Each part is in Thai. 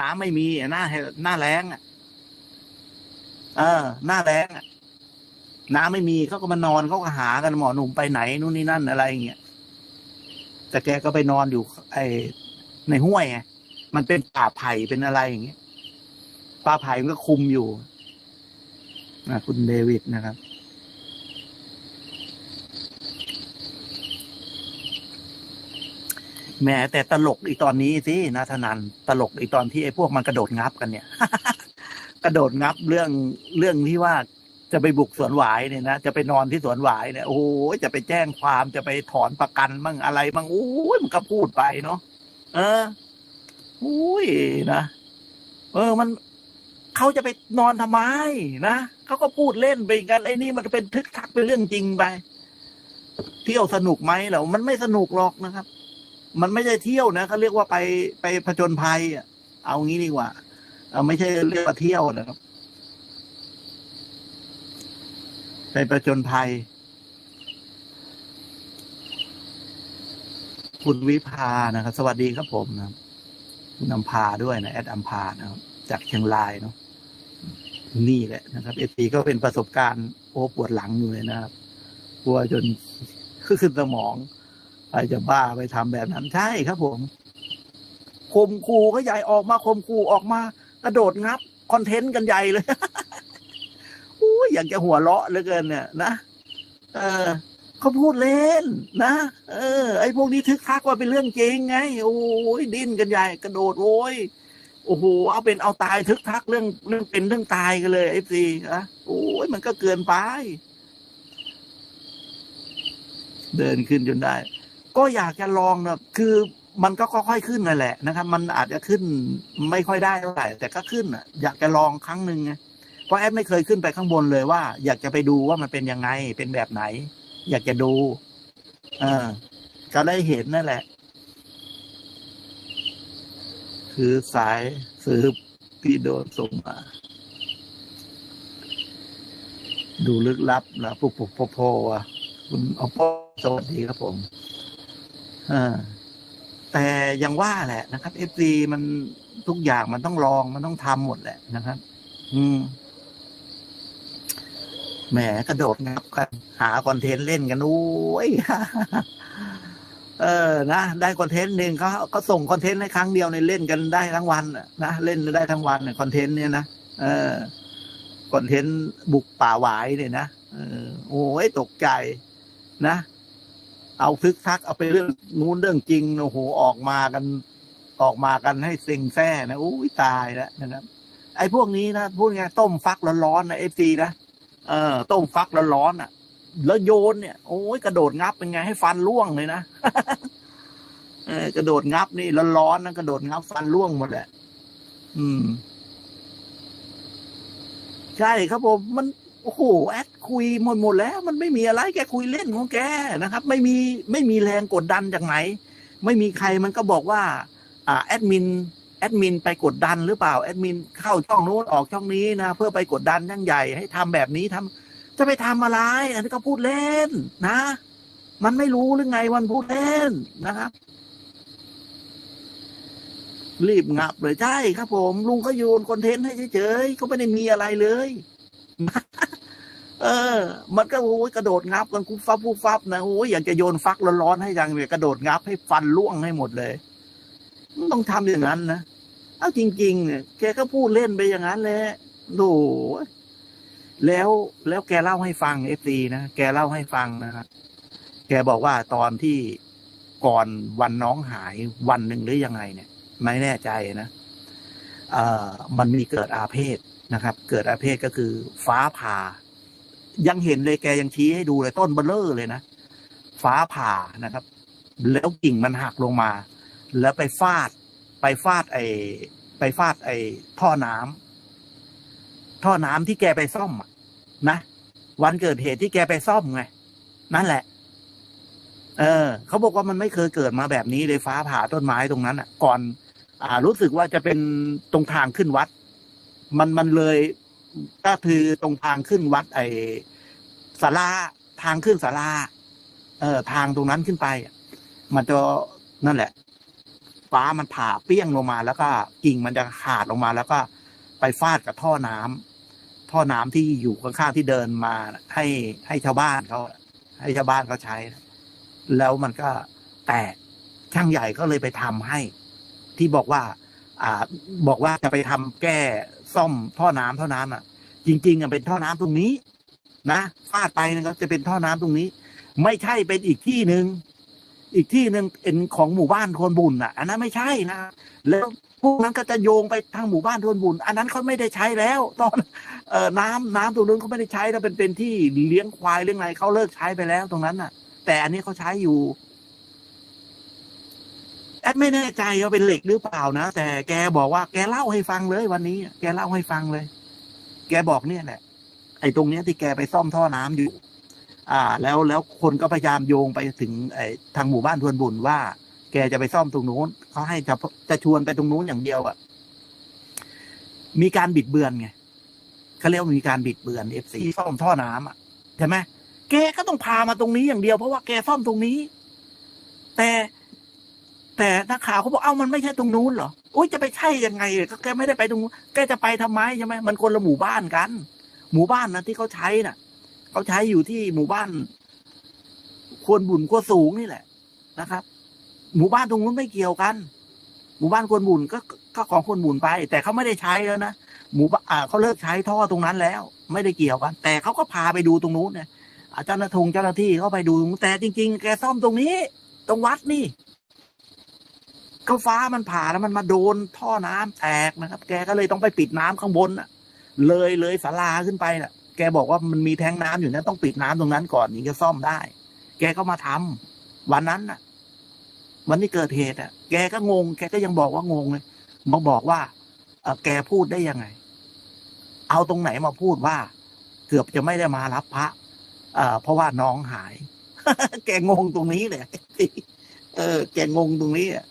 น้ำไม่มีหน้าหน้าแรงอะ เออ หน้าแรงอะน้ำไม่มีเขาก็มานอนเขาก็หากันหมอหนุ่มไปไหนนู่นนี่นั่นอะไรอย่างเงี้ยแต่แกก็ไปนอนอยู่ ไอในห้วยไงมันเป็นป่าไผ่เป็นอะไรอย่างเงี้ยป่าไผ่มันก็คุมอยู่นะคุณเดวิดนะครับ แหม้แต่ตลกอีตอนนี้สินะธนันตลกอีตอนที่ไอ้พวกมันกระโดดงับกันเนี่ย กระโดดงับเรื่องเรื่องที่ว่าจะไปบุกสวนหวายเนี่ยนะจะไปนอนที่สวนหวายเนี่ยโอ้ยจะไปแจ้งความจะไปถอนประกันมั่งอะไรมั่งโอ้ยมันก็พูดไปเนาะเออโอ้ยนะเออ มันเขาจะไปนอนทำไมนะเขาก็พูดเล่นไปกันไอ้นี่มันเป็นทึกทักเป็นเรื่องจริงไปเที่ยวสนุกไหมเหรอมันไม่สนุกหรอกนะครับ มันไม่ใช่เที่ยวนะเขาเรียกว่าไปไปผจญภัยเอางี้ดีกว่าเอาไม่ใช่เรียกว่าเที่ยวนะครับ ไปผจญภัย คุณวิภานะครับ สวัสดีครับผมนะคุณอัมพาด้วยนะแอดอัมพานะครับ จากเชียงรายเนาะนี่แหละนะครับเอซีก็เป็นประสบการณ์โอ้ปวดหลังอยู่เลยนะครับกลัวจนขึ้นสมอง ใครจะบ้าไปทำแบบนั้นใช่ครับผมคมคูก็ใหญ่ออกมาคมคูออกมา กระโดดงับคอนเทนต์กันใหญ่เลยอุ้ยอยากจะหัวเราะเหลือเกินเนี่ยนะเออเขาพูดเล่น นะเออ ไอ้พวกนี้ทึกทักว่าเป็นเรื่องจริงไง โอ้ยดิ้นกันใหญ่ กระโดดโอ้ยโอ้โหเอาเป็นเอาตายทึกทักเรื่องเรื่องเป็นเรื่องตายกันเลยไอ้ซีนะโอ้ยมันก็เกินไป เดินขึ้นจนได้ ก็อยากจะลองนะคือมันก็ค่อยๆขึ้นนั่นแหละนะครับ มันอาจจะขึ้นไม่ค่อยได้เท่าไหร่แต่ก็ขึ้นอะอยากจะลองครั้งหนึ่งไงเพราะแอดไม่เคยขึ้นไปข้างบนเลยว่า อยากจะไปดูว่ามันเป็นยังไงเป็นแบบไหน อยากจะดูเออก็ได้เห็นนั่นแหละ คือสายสืบที่โดนส่งมา ดูลึกลับนะปุ๊บปุ๊บโพโพอะคุณอปอสวัสดีครับผม แต่ยังว่าแหละนะครับเอฟซีมันทุกอย่างมันต้องลองมันต้องทำหมดแหละนะครับ อืมแหมกระโดดงับกันหาคอนเทนต์เล่นกันโอ้ยเออนะได้คอนเทนต์หนึ่งเขาก็ส่งคอนเทนต์ให้ครั้งเดียวในเล่นกันได้ทั้งวันนะนะเล่นได้ทั้งวันเนี่ยคอนเทนต์เนี่ยนะเออคอนเทนต์บุกป่าหวายเนี่ยนะเออโอ้ยตกใจนะ เอาทึกทักเอาไปเรื่องนู้นเรื่องจริงโอ้โหออกมากัน ออกมากันให้เซ็งแซ่นะอุ้ยตายแล้วนะครับ ไอ้พวกนี้นะพูดไงต้มฟักร้อนๆนะเอฟซีนะเออต้มฟักร้อนๆอะ แล้วโยนเนี่ยโอ้ยกระโดดงับเป็นไงให้ฟันร่วงเลยนะเออกระโดดงับนี่ร้อนๆนะกระโดดงับฟันร่วงหมดแหละอืม ใช่ครับผมมัน โอ้โหแอดคุยหมดหมดแล้ว มันไม่มีอะไรแกคุยเล่นของแกนะครับ ไม่มีไม่มีแรงกดดันจากไหน ไม่มีใครมันก็บอกว่าอ่าแอดมินแอดมินไปกดดันหรือเปล่าแอดมินเข้าช่องนู้นออกช่องนี้นะเพื่อไปกดดันยังใหญ่ให้ทำแบบนี้ทำจะไปทำอะไร อันนี้ก็พูดเล่นนะ มันไม่รู้หรือไงวันพูดเล่นนะครับ รีบงับเลยใช่ครับผม ลุงก็โยนคอนเทนต์ให้เฉยๆก็ไม่ได้มีอะไรเลย เออ มันก็โอ้ยกระโดดงับกันคุบฟับคุบฟับนะโอ้ยอยากจะโยนฟักร้อนๆให้ยังเนี่ยกระโดดงับให้ฟันล่วงให้หมดเลยมันต้องทำอย่างนั้นนะเอาจริง ๆ เนี่ยแกก็พูดเล่นไปอย่างนั้นแหละโอ้แล้วแล้วแกเล่าให้ฟังเอฟซีนะแกเล่าให้ฟังนะครับแกบอกว่าตอนที่ก่อนวันน้องหายวันหนึ่งหรือยังไงเนี่ย ไม่แน่ใจนะเอ่อมันมีเกิดอาเพศ นะครับ เกิดอาเพศก็คือฟ้าผ่า ยังเห็นเลยแกยังชี้ให้ดูเลยต้นเบลเลอร์เลยนะ ฟ้าผ่านะครับ แล้วกิ่งมันหักลงมา แล้วไปฟาด ไปฟาดไอไปฟาดไอท่อน้ำท่อน้ำที่แกไปซ่อมนะวันเกิดเหตุที่แกไปซ่อมไง นั่นแหละ เออเขาบอกว่ามันไม่เคยเกิดมาแบบนี้เลยฟ้าผ่าต้นไม้ตรงนั้นอะ ก่อน อ่า รู้สึกว่าจะเป็นตรงทางขึ้นวัด มันมันเลยก็คือตรงทางขึ้นวัดไอ้ศาลาทางขึ้นศาลาเออทางตรงนั้นขึ้นไป มันจะนั่นแหละ ฟ้ามันผ่าเปี้ยงลงมา แล้วก็กิ่งมันจะขาดลงมา แล้วก็ไปฟาดกับท่อน้ำท่อน้ำที่อยู่ข้างๆที่เดินมาให้ให้ชาวบ้านเขาให้ชาวบ้านเขาใช้ แล้วมันก็แตกช่างใหญ่ก็เลยไปทำให้ ที่บอกว่า อ่า บอกว่าจะไปทำแก้ ซ่อมท่อน้ำท่อน้ำอะ จริง ๆอะเป็นท่อน้ำตรงนี้ นะฟาดไปนะครับจะเป็นท่อน้ำตรงนี้ ไม่ใช่เป็นอีกที่หนึ่งอีกที่หนึ่งเป็นของหมู่บ้านโทนบุญอะ อันนั้นไม่ใช่นะแล้วพวกนั้นก็จะโยงไปทางหมู่บ้านโทนบุญ อันนั้นเขาไม่ได้ใช้แล้ว ตอนเอ่อน้ำน้ำตรงนู้นเขาไม่ได้ใช้แล้วเป็นเป็นที่เลี้ยงควายเรื่องอะไรเขาเลิกใช้ไปแล้วตรงนั้นน่ะ แต่อันนี้เขาใช้อยู่ ไม่แน่ใจว่าเป็นเหล็กหรือเปล่านะ แต่แกบอกว่าแกเล่าให้ฟังเลยวันนี้ แกเล่าให้ฟังเลย แกบอกเนี่ยแหละ ไอ้ตรงเนี้ยที่แกไปซ่อมท่อน้ำอยู่ อ่า แล้วแล้วคนก็พยายามโยงไปถึงไอ้ทางหมู่บ้านทวนบุญว่า แกจะไปซ่อมตรงนู้นเขาให้จะจะชวนไปตรงนู้นอย่างเดียวอะ่ะ มีการบิดเบือนไงเขาเรียกว่ามีการบิดเบือนเอฟซีซ่อมท่อน้ำอะใช่ไหมแกก็ต้องพามาตรงนี้อย่างเดียวเพราะว่าแกซ่อมตรงนี้ แต่ แต่นักข่าวเขาบอกเอ้ามันไม่ใช่ตรงนู้นเหรอโอ้ยจะไปใช่ยังไงก็แกไม่ได้ไปตรงแกจะไปทำไมใช่ไหมมันคนละหมู่บ้านกัน หมู่บ้านนะที่เขาใช้น่ะเขาใช้อยู่ที่หมู่บ้านควรบุญควรสูงนี่แหละนะครับ หมู่บ้านตรงนู้นไม่เกี่ยวกัน หมู่บ้านควรบุญก็ก็ของควรบุญไป แต่เขาไม่ได้ใช้แล้วนะหมู่บ้านอ่าเขาเลิกใช้ท่อตรงนั้นแล้ว ไม่ได้เกี่ยวกัน แต่เขาก็พาไปดูตรงนู้นเนี่ยอาจาหน้าทงเจ้าหน้าที่เขาไปดูแต่จริง ๆ แกซ่อมตรงนี้ ตรงวัดนี่ ก็ฟ้ามันผ่าแล้วมันมาโดนท่อน้ำแตกนะครับ แกก็เลยต้องไปปิดน้ำข้างบนน่ะ เลยเลยศาลาขึ้นไปน่ะ แกบอกว่ามันมีแทงน้ำอยู่นะต้องปิดน้ำตรงนั้นก่อนถึงจะซ่อมได้ แกก็มาทำวันนั้นน่ะ วันที่เกิดเหตุอะ แกก็งง แกก็ยังบอกว่างงเลยมาบอกว่าเออแกพูดได้ยังไง เอาตรงไหนมาพูดว่า เกือบจะไม่ได้มารับพระ เอ่อ เพราะว่าน้องหาย แกงงตรงนี้เลยเออ แกงงตรงนี้อะ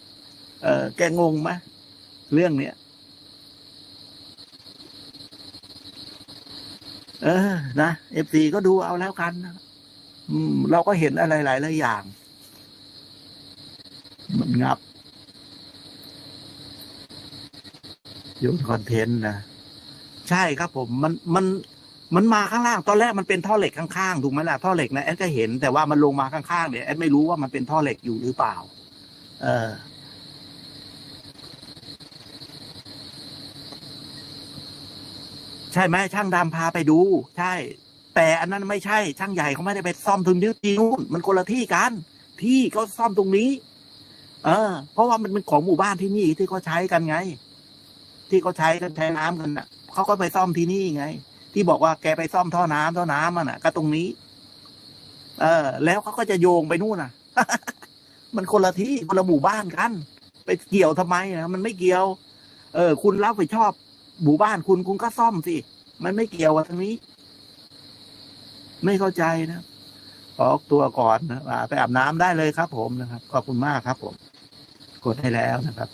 เออแกงงไหมเรื่องเนี้ยเออ นะเอฟซีก็ดูเอาแล้วกันอืม เราก็เห็นอะไรหลายหลายอย่าง มันงับโยนคอนเทนต์นะใช่ครับผม มันมันมันมาข้างล่าง ตอนแรกมันเป็นท่อเหล็กข้างๆถูกไหมล่ะท่อเหล็กนะแอดก็เห็นแต่ว่ามันลงมาข้างๆเนี่ยแอดไม่รู้ว่ามันเป็นท่อเหล็กอยู่หรือเปล่า เออ ใช่ไหมช่างดำพาไปดู ใช่ แต่อันนั้นไม่ใช่ช่างใหญ่เขาไม่ได้ไปซ่อมตรงนี้ที่นู่นมันคนละที่กัน ที่เขาซ่อมตรงนี้ เออ เพราะว่ามันเป็นของหมู่บ้านที่นี่ที่เขาใช้กันไง ที่เขาใช้กันใช้น้ำกันน่ะเขาก็ไปซ่อมที่นี่ไง ที่บอกว่าแกไปซ่อมท่อน้ำท่อน้ำมันน่ะ ก็ตรงนี้ เออ แล้วเขาก็จะโยงไปนู่นน่ะ มันคนละที่คนละหมู่บ้านกัน ไปเกี่ยวทำไมนะมันไม่เกี่ยว เออ คุณรับผิดชอบ หมู่บ้านคุณคุณก็ซ่อมสิ มันไม่เกี่ยวกับทางนี้ ไม่เข้าใจนะออกตัวก่อนนะไปอาบน้ำได้เลยครับ ผมนะครับ ขอบคุณมากครับ ผม กดให้แล้วนะครับ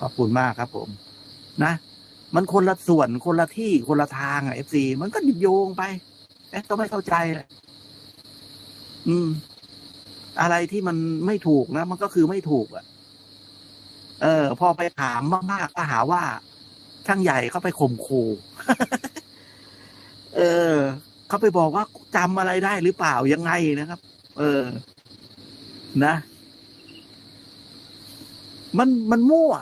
ขอบคุณมากครับ ผม นะมันคนละส่วนคนละที่คนละทางอะเอฟซีมันก็โยงไปแอดก็ไม่เข้าใจแหละอืม อะไรที่มันไม่ถูกนะมันก็คือไม่ถูกอะ เออ พอไปถามมากๆก็หาว่า ช่างใหญ่เขาไปข่มขู่เออ เขาไปบอกว่าจำอะไรได้หรือเปล่ายังไงนะครับ เออ นะ มันมันมั่ว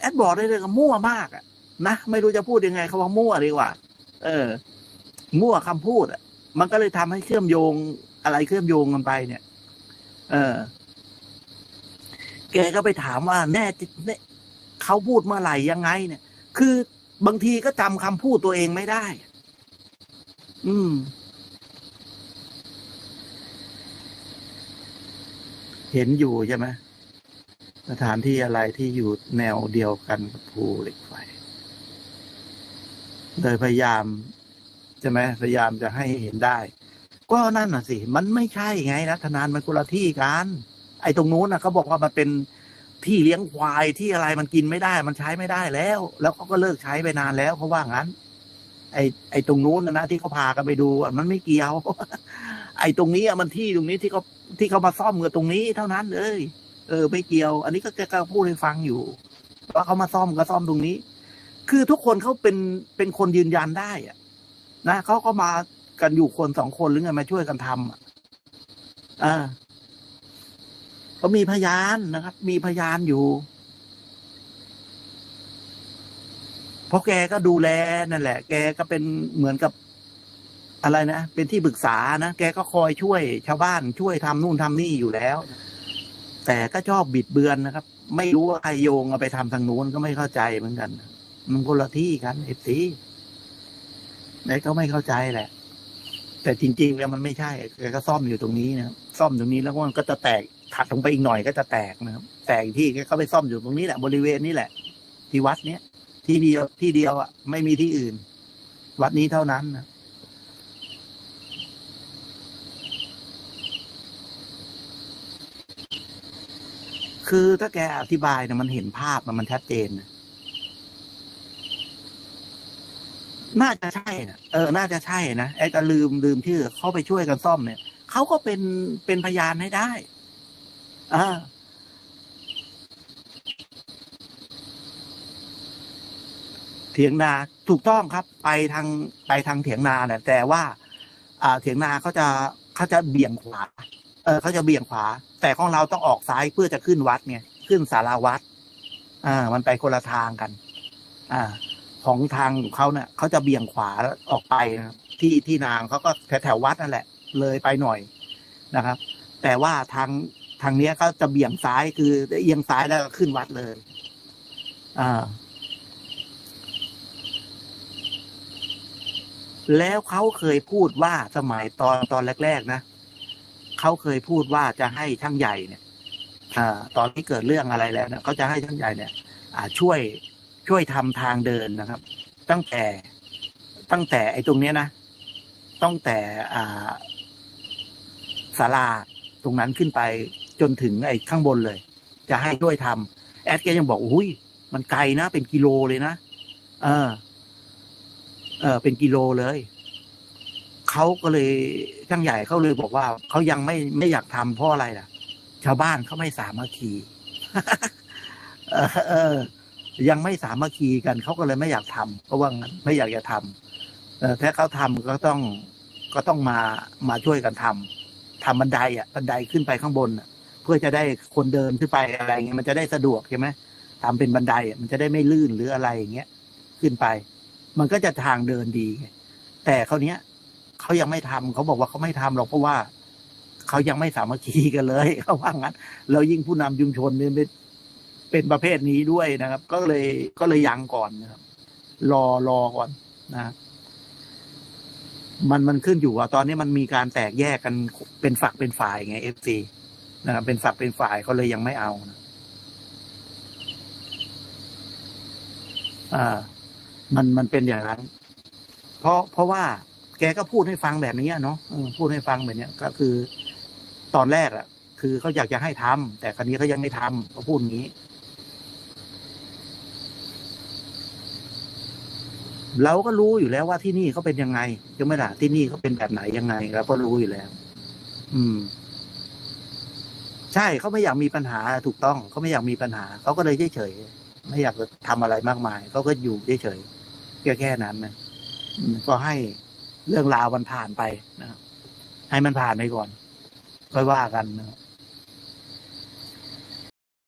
แอดบอกได้เลยว่ามั่วมากอะนะไม่รู้จะพูดยังไงเขาว่ามั่วดีกว่า เออ มั่วคำพูดอะมันก็เลยทำให้เชื่อมโยงอะไรเชื่อมโยงกันไป เนี่ย เออ แกก็ไปถามว่าแน่จริงเนี่ยเขาพูดเมื่อไหร่ยังไง เนี่ย คือบางทีก็จำคำพูดตัวเองไม่ได้ อืม เห็นอยู่ใช่ไหมสถานที่อะไรที่อยู่แนวเดียวกันกับภูเหล็กไฟโดยพยายามใช่ไหมพยายามจะให้เห็นได้ ก็นั่นน่ะสิ มันไม่ใช่ไงนะธนานมันคนละที่กัน ไอ้ตรงนู้นนะเขาบอกว่ามันเป็น ที่เลี้ยงควายที่อะไรมันกินไม่ได้ มันใช้ไม่ได้แล้ว แล้วเขาก็เลิกใช้ไปนานแล้วเขาว่างั้น ไอ้ไอ้ตรงนู้นนะที่เขาพากันไปดูมันไม่เกี่ยว ไอ้ตรงนี้อะมันที่ตรงนี้ที่เขาที่เขามาซ่อมกันตรงนี้เท่านั้นเลยเออไม่เกี่ยว อันนี้ก็แกก็พูดให้ฟังอยู่ว่าเขามาซ่อมก็ซ่อมตรงนี้ คือทุกคนเขาเป็นเป็นคนยืนยันได้อะนะเขาก็มากันอยู่คนสองคนหรือไงมาช่วยกันทำอะอ่า เขามีพยานนะครับ มีพยานอยู่ เพราะแกก็ดูแลนั่นแหละ แกก็เป็นเหมือนกับอะไรนะ เป็นที่ปรึกษานะ แกก็คอยช่วย ชาวบ้านช่วยทำนู่นทำนี่อยู่แล้ว แต่ก็ชอบบิดเบือนนะครับ ไม่รู้ว่าใครโยงเอาไปทำทางนู้นก็ไม่เข้าใจเหมือนกัน มันคนละที่กันเอฟซีแต่ก็ไม่เข้าใจแหละ แต่จริง ๆ แล้วมันไม่ใช่แกก็ซ่อมอยู่ตรงนี้นะ ซ่อมตรงนี้แล้วมันก็จะแตก ถัดลงไปอีกหน่อยก็จะแตกนะครับแตกที่แกก็ไปซ่อมอยู่ตรงนี้แหละบริเวณนี้แหละ ที่วัดเนี้ยที่เดียวที่เดียวอะไม่มีที่อื่น วัดนี้เท่านั้นนะคือถ้าแกอธิบายเนี่ยมันเห็นภาพนะมันชัดเจนนะน่าจะใช่นะเออ น่าจะใช่นะไอ้ก็ลืมลืมชื่อเขาไปช่วยกันซ่อมเนี่ยเขาก็เป็นเป็นพยานให้ได้ อ่าเถียงนาถูกต้องครับ ไปทางไปทางเถียงนาเนี่ยแต่ว่า อ่า เถียงนาเขาจะเขาจะเบี่ยงขวา เออเขาจะเบี่ยงขวา แต่ของเราต้องออกซ้ายเพื่อจะขึ้นวัดไงขึ้นสาราวัด อ่า มันไปคนละทางกัน อ่า ของทางของเขาเนี่ยเขาจะเบี่ยงขวาออกไปนะที่ที่นางเขาก็แถวแถววัดนั่นแหละ เลยไปหน่อยนะครับ แต่ว่าทาง ทางเนี้ยเขาจะเบี่ยงซ้ายคือเอียงซ้ายแล้วขึ้นวัดเลย อ่า แล้วเขาเคยพูดว่าสมัยตอนตอนแรก ๆ นะเขาเคยพูดว่าจะให้ช่างใหญ่เนี่ยอ่าตอนที่เกิดเรื่องอะไรแล้วเนี่ยเขาจะให้ช่างใหญ่เนี่ย อ่าช่วยช่วยทำทางเดินนะครับ ตั้งแต่ตั้งแต่ไอ้ตรงเนี้ยนะตั้งแต่อ่าศาลาตรงนั้นขึ้นไป จนถึงไอ้ข้างบนเลย จะให้ช่วยทำแอดแกยังบอกอุ้ยมันไกลนะ เป็นกิโลเลยนะเออ เออ เป็นกิโลเลยเขาก็เลยช่างใหญ่เขาเลยบอกว่าเขายังไม่ไม่อยากทำเพราะอะไรล่ะ ชาวบ้านเขาไม่สามัคคีเออเออ ยังไม่สามัคคีกันเขาก็เลยไม่อยากทำเพราะว่างไม่อยากจะทำเออถ้าเขาทำก็ต้องก็ต้องมามาช่วยกันทำทำบันไดอะบันไดขึ้นไปข้างบนอะ พื่อจะได้คนเดินขึ้นไปอะไรเงี้ยมันจะได้สะดวกใช่ไหมทำเป็นบันไดมันจะได้ไม่ลื่นหรืออะไรอย่างเงี้ยขึ้นไป มันก็จะทางเดินดี แต่คราเนี้ยเขายังไม่ทำเขาบอกว่าเขาไม่ทำหรอกเพราะว่าเขายังไม่สามัคคีกันเลยเขาว่างั้นแล้วยิ่งผู้นำชุมชนเนี่ยเป็นเป็นประเภทนี้ด้วยนะครับ ก็เลยก็เลยยังก่อนนะครับ รอรอก่อนนะมันมันขึ้นอยู่ว่าตอนนี้มันมีการแตกแยกกันเป็นฝักเป็นฝ่ายไงเอฟซี นะครับเป็นฝักเป็นฝ่ายเขาเลยยังไม่เอานะอ่า มันมันเป็นอย่างนั้น เพราะเพราะว่า แกก็พูดให้ฟังแบบนี้เนาะพูดให้ฟังแบบนี้ก็คือ ตอนแรกอะคือเขาอยากจะให้ทำแต่ครั้นี้เขายังไม่ทำเขาพูดอย่างนี้ เราก็รู้อยู่แล้วว่าที่นี่เขาเป็นยังไงใช่ไหมล่ะที่นี่เขาเป็นแบบไหนยังไงเราก็รู้อยู่แล้ว อืม ใช่เขาไม่อยากมีปัญหาถูกต้องเขาไม่อยากมีปัญหาเขาก็เลยเฉยๆไม่อยากจะทำอะไรมากมายเขาก็อยู่เฉยๆแค่แค่นั้นนะก็ให้เรื่องราวมันผ่านไปนะครับให้มันผ่านไปก่อนค่อยว่ากันนะครับ